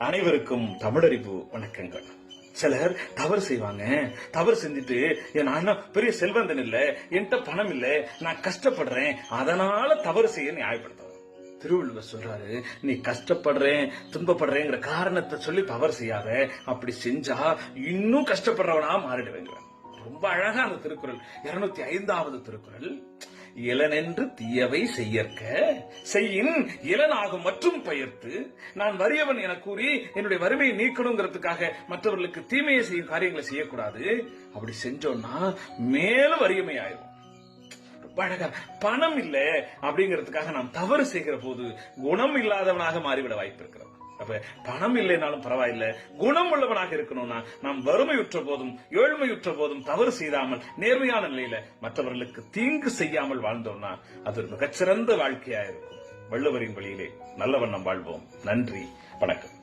அனைவருக்கும் தமிழறிவு வணக்கங்கள். சிலர் தவறு செய்வாங்க. தவறு செஞ்சுட்டு நான் என்ன பெரிய செல்வந்தன் இல்ல. என்கிட்ட பணம் இல்ல. நான் கஷ்டப்படுறேன். அதனால தவறு செய்ய நியாயப்படுத்தும் திருவள்ளுவர் சொல்றாரு நீ கஷ்டப்படுறேன் துன்பப்படுறேங்கிற காரணத்தை சொல்லி தவறு செய்யாத. அப்படி செஞ்சா இன்னும் கஷ்டப்படுறவனா மாறிடுவேங்கிறார். ரொம்ப அழகா அந்த திருக்குறள் இருநூத்தி ஐந்தாவது திருக்குறள். இளனென்று தீயவை செய்யற்க. செய்யின் இளனாகும் மற்றும் பெயர்த்து நான் வறியவன் என கூறி என்னுடைய வறுமையை நீக்கணுங்கிறதுக்காக மற்றவர்களுக்கு தீமையை செய்யும் காரியங்களை செய்யக்கூடாது. அப்படி செஞ்சோம்னா மேலும் வறியமை ஆயிரும் அழகா பணம் இல்லை அப்படிங்கிறதுக்காக நாம் தவறு செய்கிற போது குணம் இல்லாதவனாக மாறிவிட வாய்ப்பு இருக்கிறது. அப்ப பணம் இல்லைனாலும் பரவாயில்ல. குணம் உள்ளவனாக இருக்கணும்னா நாம் வறுமையுற்ற போதும் ஏழ்மையுற்ற போதும் தவறு செய்யாமல் நேர்மையான நிலையில மற்றவர்களுக்கு தீங்கு செய்யாமல் வாழ்ந்தோம்னா அது ஒரு மிகச்சிறந்த வாழ்க்கையா இருக்கும். வள்ளுவரின் வழியிலே நல்ல வண்ணம் வாழ்வோம். நன்றி. வணக்கம்.